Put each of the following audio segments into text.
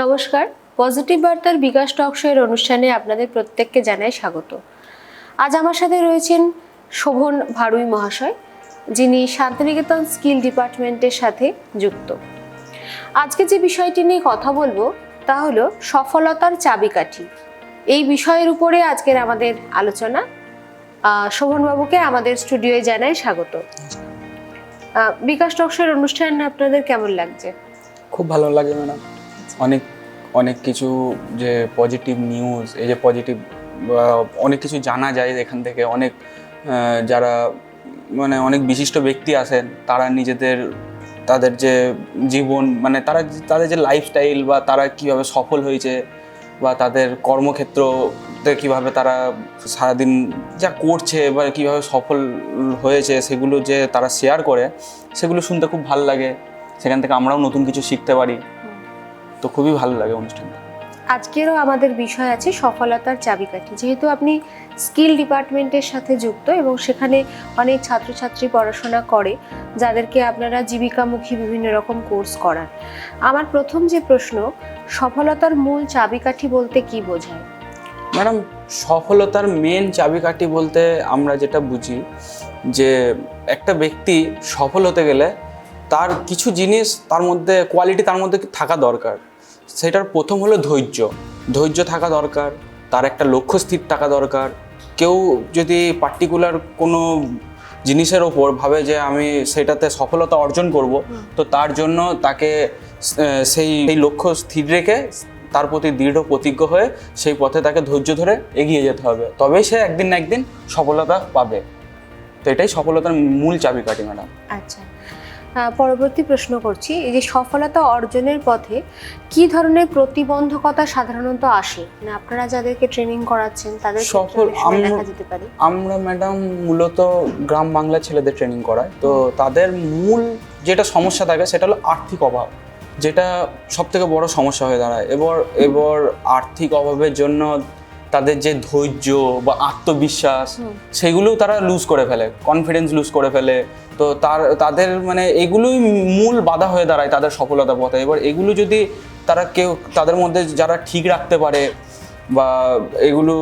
নমস্কার। পজিটিভ বার্তার বিকাশ টক শোয়ের অনুষ্ঠানে আপনাদের প্রত্যেককে জানাই স্বাগত। আজ আমার সাথে রয়েছেন শোভন ভারুই মহাশয়, যিনি শান্তিনিকেতন স্কিল ডিপার্টমেন্টের সাথে যুক্ত। আজকে যে বিষয়টি নিয়ে কথা বলব, তা হলো সফলতার চাবিকাঠি। এই বিষয়ের উপরে আজকের আমাদের আলোচনা। শোভনবাবুকে আমাদের স্টুডিওয়ে জানাই স্বাগত। বিকাশ টক শোয়ের অনুষ্ঠান আপনাদের কেমন লাগছে? খুব ভালো লাগে ম্যাডাম। অনেক অনেক কিছু যে পজিটিভ নিউজ এই যে পজিটিভ অনেক কিছু জানা যায় এখান থেকে, অনেক যারা মানে অনেক বিশিষ্ট ব্যক্তি আছেন, তারা নিজেদের, তাদের যে জীবন মানে তারা, তাদের যে লাইফস্টাইল বা তারা কীভাবে সফল হয়েছে, বা তাদের কর্মক্ষেত্রতে কীভাবে তারা সারাদিন যা করছে, বা কীভাবে সফল হয়েছে, সেগুলো যে তারা শেয়ার করে, সেগুলো শুনতে খুব ভালো লাগে। সেখান থেকে আমরাও নতুন কিছু শিখতে পারি। তো খুবই ভালো লাগে অনুষ্ঠানটা। আজকেরও আমাদের বিষয় আছে সফলতার চাবিকাঠি। যেহেতু আপনি স্কিল ডিপার্টমেন্টের সাথে যুক্ত এবং সেখানে অনেক ছাত্রছাত্রী পড়াশোনা করে যাদেরকে আপনারা জীবিকামুখী বিভিন্ন রকম কোর্স করান। আমার প্রথম যে প্রশ্ন সফলতার মূল চাবিকাঠি বলতে কি বোঝায়? ম্যাডাম সফলতার মেন চাবিকাঠি বলতে আমরা যেটা বুঝি যে একটা ব্যক্তি সফল হতে গেলে তার কিছু জিনিস তার মধ্যে কোয়ালিটি তার মধ্যে থাকা দরকার। সেটার প্রথম হলো ধৈর্য। ধৈর্য থাকা দরকার, তার একটা লক্ষ্য স্থির থাকা দরকার। কেউ যদি পার্টিকুলার কোনো জিনিসের ওপর ভাবে যে আমি সেটাতে সফলতা অর্জন করব, তো তার জন্য তাকে সেই লক্ষ্য স্থির রেখে তার প্রতি দৃঢ় প্রতিজ্ঞ হয়ে সেই পথে তাকে ধৈর্য ধরে এগিয়ে যেতে হবে। তবেই সে একদিন না একদিন সফলতা পাবে। তো এটাই সফলতার মূল চাবিকাঠি, ম্যাডাম। আচ্ছা। পরবর্তী প্রশ্ন করছি এই যে সফলতা অর্জনের পথে কি ধরনের প্রতিবন্ধকতা সাধারণত আসে? মানে আপনারা যাদেরকে ট্রেনিং করাচ্ছেন তাদের সফল আমরা- দেখা যেতে পারে। আমরা ম্যাডাম মূলত গ্রাম বাংলা ছেলেদের ট্রেনিং করাই। তো তাদের মূল যেটা সমস্যা থাকে সেটা হলো আর্থিক অভাব যেটা সব থেকে বড় সমস্যা হয়ে দাঁড়ায়। এবার এবার আর্থিক অভাবের জন্য তাদের যে ধৈর্য বা আত্মবিশ্বাস। সেগুলোও তারা লুজ করে ফেলে কনফিডেন্স লুজ করে ফেলে। তো তার তাদের মানে এগুলোই মূল বাধা হয়ে দাঁড়ায় তাদের সফলতা পথে। এবার এগুলো যদি তারা কেউ তাদের মধ্যে যারা ঠিক রাখতে পারে বা এগুলো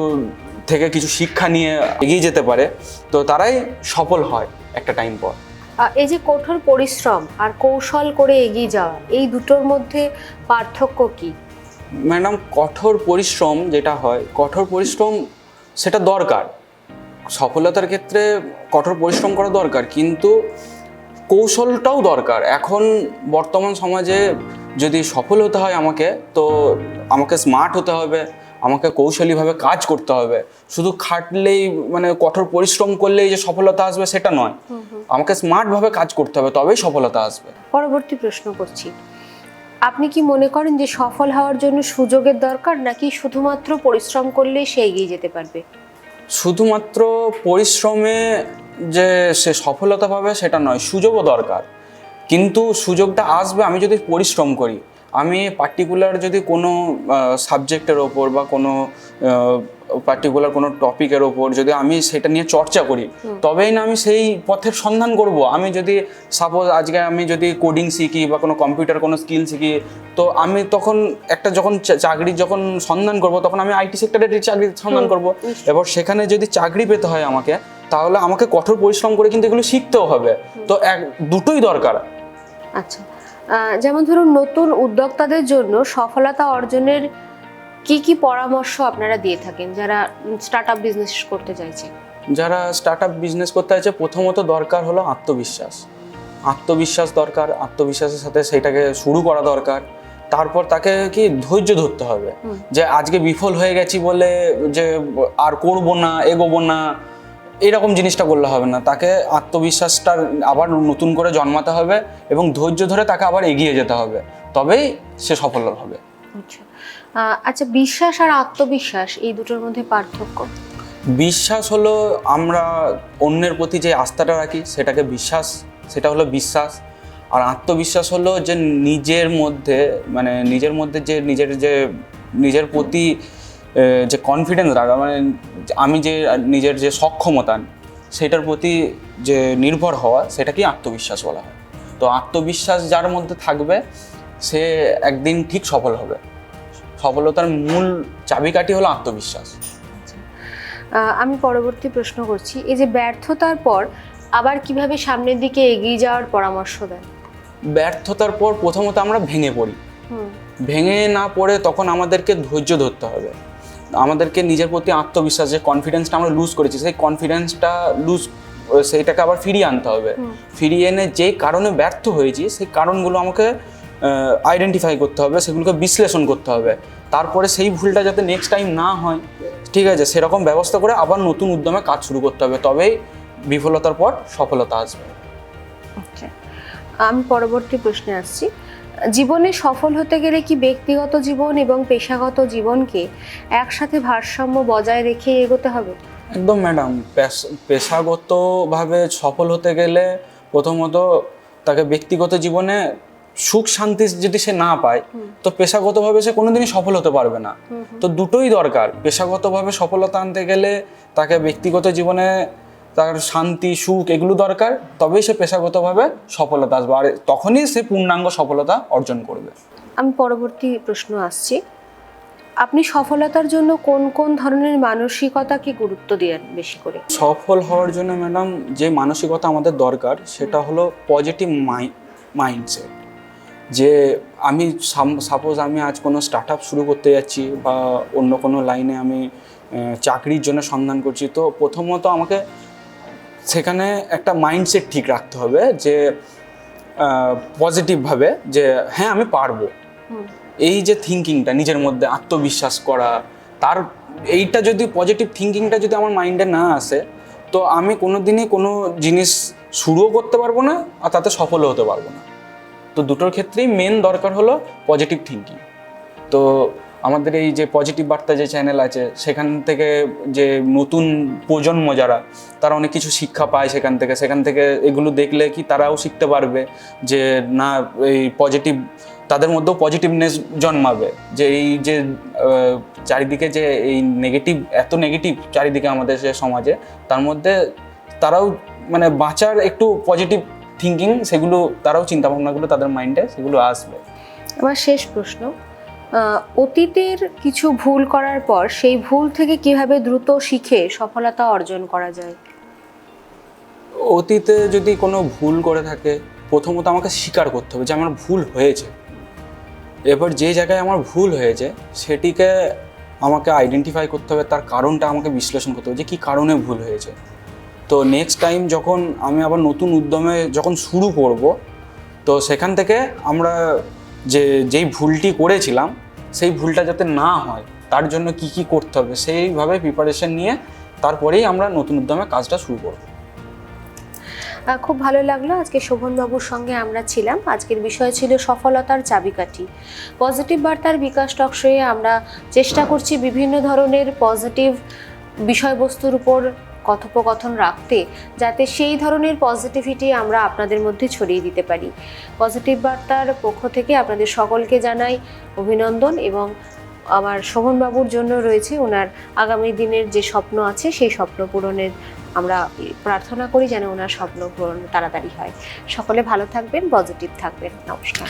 থেকে কিছু শিক্ষা নিয়ে এগিয়ে যেতে পারে তো তারাই সফল হয় একটা টাইম পর। এই যে কঠোর পরিশ্রম আর কৌশল করে এগিয়ে যাওয়া এই দুটোর মধ্যে পার্থক্য কি? ম্যাডাম কঠোর পরিশ্রম যেটা হয় কঠোর পরিশ্রম সেটা দরকার। সফলতার ক্ষেত্রে কঠোর পরিশ্রম করা দরকার কিন্তু কৌশলটাও দরকার। এখন বর্তমান সমাজে যদি সফল হতে হয় আমাকে তো আমাকে স্মার্ট হতে হবে আমাকে কৌশলীভাবে কাজ করতে হবে। শুধু খাটলেই মানে কঠোর পরিশ্রম করলেই যে সফলতা আসবে সেটা নয়। আমাকে স্মার্টভাবে কাজ করতে হবে তবেই সফলতা আসবে। পরবর্তী প্রশ্ন করছি। আপনি কি মনে করেন যে সফল হওয়ার জন্য সুযোগের দরকার, নাকি শুধুমাত্র পরিশ্রম করলে সে এগিয়ে যেতে পারবে? শুধুমাত্র পরিশ্রমে যে সে সফলতা পাবে সেটা নয়, সুযোগও দরকার। কিন্তু সুযোগটা আসবে, আমি যদি পরিশ্রম করি, আমি পার্টিকুলার যদি কোনো সাবজেক্টের ওপর বা কোনো পার্টিকুলার কোনো টপিকের ওপর যদি আমি সেটা নিয়ে চর্চা করি তবেই না আমি সেই পথের সন্ধান করব। আমি যদি সাপোজ আজকে আমি যদি কোডিং শিখি বা কোনো কম্পিউটার কোনো স্কিল শিখি তো আমি তখন একটা যখন চাকরির যখন সন্ধান করব তখন আমি আইটি সেক্টরে চাকরির সন্ধান করব। এবার সেখানে যদি চাকরি পেতে হয় আমাকে তাহলে আমাকে কঠোর পরিশ্রম করে কিন্তু এগুলো শিখতেও হবে। তো এক দুটোই দরকার। আচ্ছা। যেমন ধরুন নতুন উদ্যোক্তাদের জন্য সফলতা অর্জনের কি কি পরামর্শ আপনারা দিয়ে থাকেন যারা স্টার্ট আপ বিজনেস করতে চাইছে? যারা স্টার্ট আপ বিজনেস করতে চাইছে প্রথমত দরকার হলো আত্মবিশ্বাস। আত্মবিশ্বাস দরকার আত্মবিশ্বাসের সাথে সেটাকে শুরু করা দরকার। তারপর তাকে কি ধৈর্য ধরতে হবে। যে আজকে বিফল হয়ে গেছি বলে যে আর করব না এগোবো না এরকম জিনিসটা করলে হবে না। তাকে আত্মবিশ্বাসটা আবার নতুন করে জন্মাতে হবে এবং ধৈর্য ধরে তাকে আবার এগিয়ে যেতে হবে। তবেই সে সফল হবে। আচ্ছা। আচ্ছা বিশ্বাস আর আত্মবিশ্বাস, এই দুটোর মধ্যে পার্থক্য? বিশ্বাস হলো আমরা অন্যের প্রতি যে আস্থাটা রাখি, সেটাকে বিশ্বাস, সেটা হলো বিশ্বাস। আর আত্মবিশ্বাস হলো যে নিজের মধ্যে মানে নিজের মধ্যে যে নিজের যে, নিজের প্রতি যে কনফিডেন্স রাখা মানে আমি যে, নিজের যে সক্ষমতা, সেটার প্রতি যে নির্ভর হওয়া, সেটাকেই আত্মবিশ্বাস বলা হয়। তো আত্মবিশ্বাস যার মধ্যে থাকবে, সে একদিন ঠিক সফল হবে। সফলতার মূল চাবিকাঠি হলো আত্মবিশ্বাস। আমি পরবর্তী প্রশ্ন করছি এই যে ব্যর্থতার পর আবার কীভাবে সামনের দিকে এগিয়ে যাওয়ার পরামর্শ দেন? ব্যর্থতার পর প্রথমত আমরা ভেঙে পড়ি। ভেঙে না পড়ে তখন আমাদেরকে ধৈর্য ধরতে হবে। আমাদেরকে নিজের প্রতি আত্মবিশ্বাস যে কনফিডেন্সটা আমরা লুজ করেছি সেই কনফিডেন্সটা লুজ সেইটাকে আবার ফিরিয়ে আনতে হবে। ফিরিয়ে এনে যে কারণে ব্যর্থ হয়েছি সেই কারণগুলো আমাকে আইডেন্টিফাই করতে হবে সেগুলোকে বিশ্লেষণ করতে হবে। তারপরে সেই ভুলটা যাতে নেক্সট টাইম না হয় ঠিক আছে? সেরকম ব্যবস্থা করে আবার নতুন উদ্যমে কাজ শুরু করতে হবে। তবেই বিফলতার পর সফলতা আসবে। আচ্ছা। আমি পরবর্তী প্রশ্নে আসছি। জীবনে সফল হতে গেলে কি ব্যক্তিগত জীবন এবং পেশাগত জীবনকে একসাথে ভারসাম্য বজায় রেখে এগোতে হবে? একদম ম্যাডাম পেশাগতভাবে সফল হতে গেলে প্রথমত তাকে ব্যক্তিগত জীবনে সুখ শান্তি যদি সে না পায় তো পেশাগতভাবে সে কোনোদিনই সফল হতে পারবে না। তো দুটোই দরকার। পেশাগতভাবে সফলতা আনতে গেলে তাকে ব্যক্তিগত জীবনে তার শান্তি সুখ এগুলো দরকার তবেই সে পেশাগতভাবে সফলতা আসবে। আর তখনই সে পূর্ণাঙ্গ সফলতা অর্জন করবে। আমি পরবর্তী প্রশ্ন আসছি। আপনি সফলতার জন্য কোন কোন ধরনের মানসিকতাকে গুরুত্ব দেন বেশি করে? সফল হওয়ার জন্য ম্যাডাম যে মানসিকতা আমাদের দরকার সেটা হলো পজিটিভ মাইন্ডসেট যে আমি সাপোজ আমি আজ কোনো স্টার্ট আপ শুরু করতে যাচ্ছি বা অন্য কোনো লাইনে আমি চাকরির জন্য সন্ধান করছি তো প্রথমত আমাকে সেখানে একটা মাইন্ডসেট ঠিক রাখতে হবে যে পজিটিভভাবে যে হ্যাঁ আমি পারব। এই যে থিঙ্কিংটা নিজের মধ্যে আত্মবিশ্বাস করা তার এইটা যদি পজিটিভ থিঙ্কিংটা যদি আমার মাইন্ডে না আসে তো আমি কোনো দিনই কোনো জিনিস শুরুও করতে পারব না আর তাতে সফলও হতে পারব না। তো দুটোর ক্ষেত্রেই মেন দরকার হলো পজিটিভ থিঙ্কিং তো আমাদের এই যে পজিটিভ বার্তা যে চ্যানেল আছে, সেখান থেকে যে নতুন প্রজন্ম যারা, তারা অনেক কিছু শিক্ষা পায় সেখান থেকে। সেখান থেকে এগুলো দেখলে কি তারাও শিখতে পারবে যে না, এই পজিটিভ তাদের মধ্যেও পজিটিভনেস জন্মাবে। যে এই যে চারিদিকে যে এই নেগেটিভ এত নেগেটিভ চারিদিকে আমাদের যে সমাজে, তার মধ্যে তারাও মানে বাঁচার একটু পজিটিভ থিঙ্কিং সেগুলো তারাও চিন্তা ভাবনাগুলো তাদের মাইন্ডে সেগুলো আসবে। আমার শেষ প্রশ্ন অতীতের কিছু ভুল করার পর সেই ভুল থেকে কীভাবে দ্রুত শিখে সফলতা অর্জন করা যায়? অতীতে যদি কোনো ভুল করে থাকে প্রথমত আমাকে স্বীকার করতে হবে যে আমার ভুল হয়েছে। এবার যে জায়গায় আমার ভুল হয়েছে সেটিকে আমাকে আইডেন্টিফাই করতে হবে তার কারণটা আমাকে বিশ্লেষণ করতে হবে যে কী কারণে ভুল হয়েছে। তো নেক্সট টাইম যখন আমি আবার নতুন উদ্যমে যখন শুরু করব, তো সেখান থেকে আমরা যে, যেই ভুলটি করেছিলাম, সেই ভুলটা যাতে না হয়, তার জন্য কি কি করতে হবে, সেইভাবে প্রিপারেশন নিয়ে তারপরেই আমরা নতুন উদ্যমে কাজটা শুরু করব। খুব ভালো লাগল আজকে শোভনবাবুর সঙ্গে আমরা ছিলাম। আজকের বিষয় ছিল সফলতার চাবিকাঠি। পজিটিভ বার্তার বিকাশ টকশোয়ে আমরা চেষ্টা করছি বিভিন্ন ধরনের পজিটিভ বিষয়বস্তুর উপর কথোপকথন রাখতে যাতে সেই ধরনের পজিটিভিটি আমরা আপনাদের মধ্যে ছড়িয়ে দিতে পারি। পজিটিভ বার্তার পক্ষ থেকে আপনাদের সকলকে জানাই অভিনন্দন এবং আমার শোভনবাবুর জন্য রয়েছে ওনার আগামী দিনের যে স্বপ্ন আছে, সেই স্বপ্ন পূরণের আমরা প্রার্থনা করি যেন ওনার স্বপ্ন পূরণ তাড়াতাড়ি হয়। সকলে ভালো থাকবেন পজিটিভ থাকবেন। নমস্কার।